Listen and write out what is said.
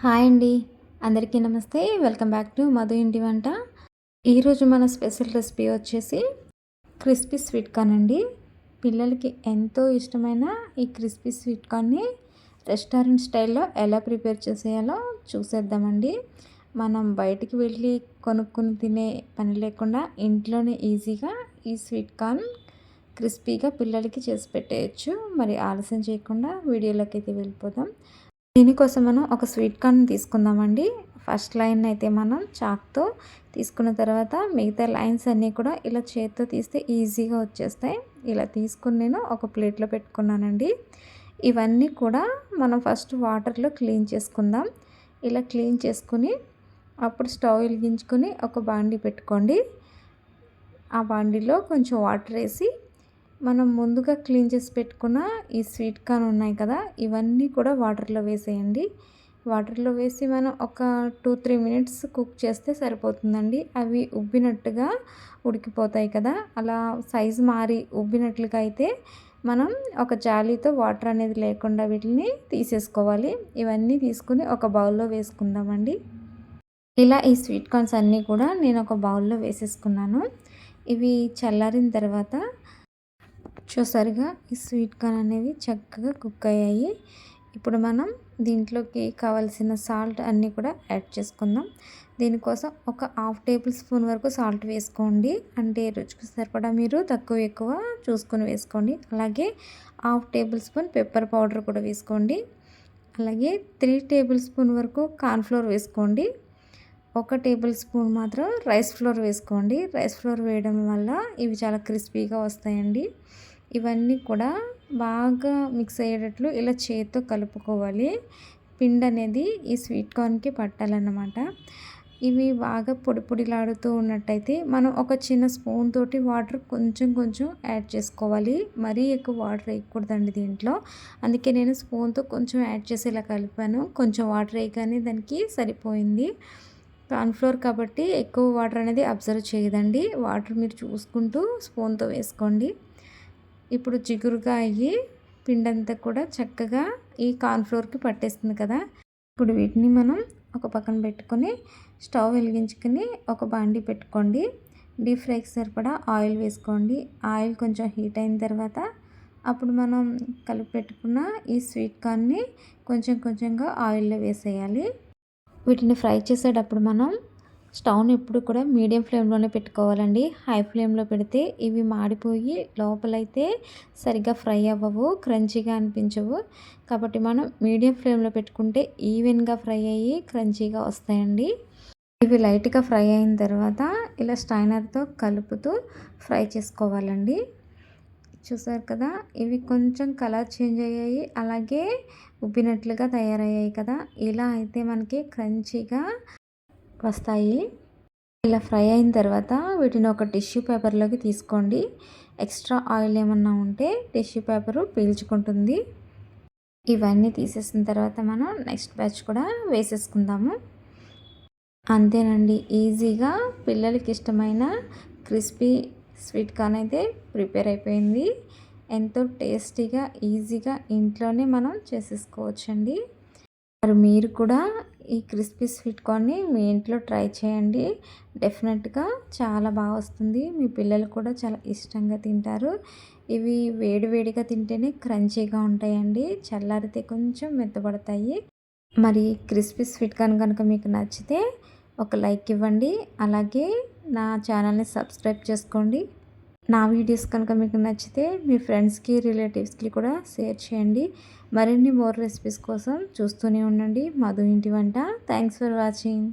Hi అండి. అందరికీ నమస్తే. వెల్కమ్ బ్యాక్ టు మధు ఇంటి వంట. ఈరోజు మన స్పెషల్ రెసిపీ వచ్చేసి క్రిస్పీ స్వీట్ కార్న్ అండి. పిల్లలకి ఎంతో ఇష్టమైన ఈ క్రిస్పీ స్వీట్ కార్న్ని రెస్టారెంట్ స్టైల్లో ఎలా ప్రిపేర్ చేసేయాలో చూసేద్దామండి. మనం బయటికి వెళ్ళి కొనుక్కుని తినే పని లేకుండా ఇంట్లోనే ఈజీగా ఈ స్వీట్ కార్న్ క్రిస్పీగా పిల్లలకి చేసి పెట్టేయచ్చు. మరి ఆలస్యం చేయకుండా వీడియోలోకి అయితే వెళ్ళిపోదాం. దీనికోసం మనం ఒక స్వీట్ కార్న్ తీసుకుందామండి. ఫస్ట్ లైన్ అయితే మనం చాక్తో తీసుకున్న తర్వాత మిగతా లైన్స్ అన్నీ కూడా ఇలా చేతితో తీస్తే ఈజీగా వచ్చేస్తాయి. ఇలా తీసుకుని నేను ఒక ప్లేట్లో పెట్టుకున్నానండి. ఇవన్నీ కూడా మనం ఫస్ట్ వాటర్లో క్లీన్ చేసుకుందాం. ఇలా క్లీన్ చేసుకుని అప్పుడు స్టవ్ వెలిగించుకొని ఒక బాండీ పెట్టుకోండి. ఆ బాండీలో కొంచెం వాటర్ వేసి మనం ముందుగా క్లీన్ చేసి పెట్టుకున్న ఈ స్వీట్ కార్న్ ఉన్నాయి కదా ఇవన్నీ కూడా వాటర్లో వేసేయండి. వాటర్లో వేసి మనం ఒక టూ త్రీ మినిట్స్ కుక్ చేస్తే సరిపోతుందండి. అవి ఉబ్బినట్టుగా ఉడికిపోతాయి కదా అలా సైజు మారి ఉబ్బినట్లుగా అయితే మనం ఒక జాలీతో వాటర్ అనేది లేకుండా వీటిని తీసేసుకోవాలి. ఇవన్నీ తీసుకుని ఒక బౌల్లో వేసుకుందామండి. ఇలా ఈ స్వీట్ కార్న్స్ అన్నీ కూడా నేను ఒక బౌల్లో వేసేసుకున్నాను. ఇవి చల్లారిన తర్వాత చూసారుగా ఈ స్వీట్ కార్న్ అనేవి చక్కగా కుక్ అయ్యాయి. ఇప్పుడు మనం దీంట్లోకి కావాల్సిన సాల్ట్ అన్నీ కూడా యాడ్ చేసుకుందాం. దీనికోసం ఒక హాఫ్ టేబుల్ స్పూన్ వరకు సాల్ట్ వేసుకోండి. అంటే రుచికి సరిపడా మీరు తక్కువ ఎక్కువ చూసుకొని వేసుకోండి. అలాగే half tablespoon pepper powder కూడా వేసుకోండి. అలాగే త్రీ టేబుల్ స్పూన్ వరకు కార్న్ఫ్లోర్ వేసుకోండి. ఒక టేబుల్ స్పూన్ మాత్రం రైస్ ఫ్లోర్ వేసుకోండి. రైస్ ఫ్లోర్ వేయడం వల్ల ఇవి చాలా క్రిస్పీగా వస్తాయండి. ఇవన్నీ కూడా బాగా మిక్స్ అయ్యేటట్లు ఇలా చేతితో కలుపుకోవాలి. పిండి అనేది ఈ స్వీట్ కార్న్కి పట్టాలన్నమాట. ఇవి బాగా పొడి పొడిలాడుతూ ఉన్నట్టయితే మనం ఒక చిన్న స్పూన్ తోటి వాటర్ కొంచెం కొంచెం యాడ్ చేసుకోవాలి. మరీ ఎక్కువ వాటర్ వేయకూడదండి దీంట్లో. అందుకే నేను స్పూన్తో కొంచెం యాడ్ చేసి ఇలా కలిపాను. కొంచెం వాటర్ వేయగానే దానికి సరిపోయింది. కార్న్ఫ్లోర్ కాబట్టి ఎక్కువ వాటర్ అనేది అబ్జర్వ్ చేయదండి. వాటర్ మీరు చూసుకుంటూ స్పూన్తో వేసుకోండి. ఇప్పుడు జిగురుగా అయ్యి పిండంతా కూడా చక్కగా ఈ కార్న్ఫ్లోర్కి పట్టేస్తుంది కదా. ఇప్పుడు వీటిని మనం ఒక పక్కన పెట్టుకొని స్టవ్ వెలిగించుకొని ఒక బాండి పెట్టుకోండి. డీప్ ఫ్రైకి సరిపడా ఆయిల్ వేసుకోండి. ఆయిల్ కొంచెం హీట్ అయిన తర్వాత అప్పుడు మనం కలిపి పెట్టుకున్న ఈ స్వీట్ కార్న్ని కొంచెం కొంచెంగా ఆయిల్లో వేసేయాలి. వీటిని ఫ్రై చేసేటప్పుడు మనం స్టవ్ని ఎప్పుడు కూడా మీడియం ఫ్లేమ్లోనే పెట్టుకోవాలండి. హై ఫ్లేమ్లో పెడితే ఇవి మాడిపోయి లోపలైతే సరిగ్గా ఫ్రై అవ్వవు క్రంచీగా అనిపించవు. కాబట్టి మనం మీడియం ఫ్లేమ్లో పెట్టుకుంటే ఈవెన్గా ఫ్రై అయ్యి క్రంచీగా వస్తాయండి. ఇవి లైట్గా ఫ్రై అయిన తర్వాత ఇలా స్టైనర్తో కలుపుతూ ఫ్రై చేసుకోవాలండి. చూసారు కదా ఇవి కొంచెం కలర్ చేంజ్ అయ్యాయి. అలాగే ఉబ్బినట్లుగా తయారయ్యాయి కదా. ఇలా అయితే మనకి క్రంచీగా వస్తాయి. ఇలా ఫ్రై అయిన తర్వాత వీటిని ఒక టిష్యూ పేపర్లోకి తీసుకోండి. ఎక్స్ట్రా ఆయిల్ ఏమన్నా ఉంటే టిష్యూ పేపరు పీల్చుకుంటుంది. ఇవన్నీ తీసేసిన తర్వాత మనం నెక్స్ట్ బ్యాచ్ కూడా వేసేసుకుందాము. అంతేనండి ఈజీగా పిల్లలకి ఇష్టమైన క్రిస్పీ స్వీట్ కార్న్ అయితే ప్రిపేర్ అయిపోయింది. ఎంతో టేస్టీగా ఈజీగా ఇంట్లోనే మనం చేసేసుకోవచ్చండి. మరి మీరు కూడా ఈ క్రిస్పీ స్వీట్ కార్న్ని మీ ఇంట్లో ట్రై చేయండి. డెఫినెట్గా చాలా బాగా వస్తుంది. మీ పిల్లలు కూడా చాలా ఇష్టంగా తింటారు. ఇవి వేడివేడిగా తింటేనే క్రంచీగా ఉంటాయండి. చల్లారితే కొంచెం మెత్తబడతాయి. మరి క్రిస్పీ స్వీట్ కార్న్ కనుక మీకు నచ్చితే ఒక లైక్ ఇవ్వండి. అలాగే నా ఛానల్ని సబ్స్క్రైబ్ చేసుకోండి. నా వీడియోస్ కనుక మీకు నచ్చితే మీ ఫ్రెండ్స్కి రిలేటివ్స్కి కూడా షేర్ చేయండి. మరిన్ని మోర్ రెసిపీస్ కోసం చూస్తూనే ఉండండి. మధు ఇంటి వంట. Thanks for watching.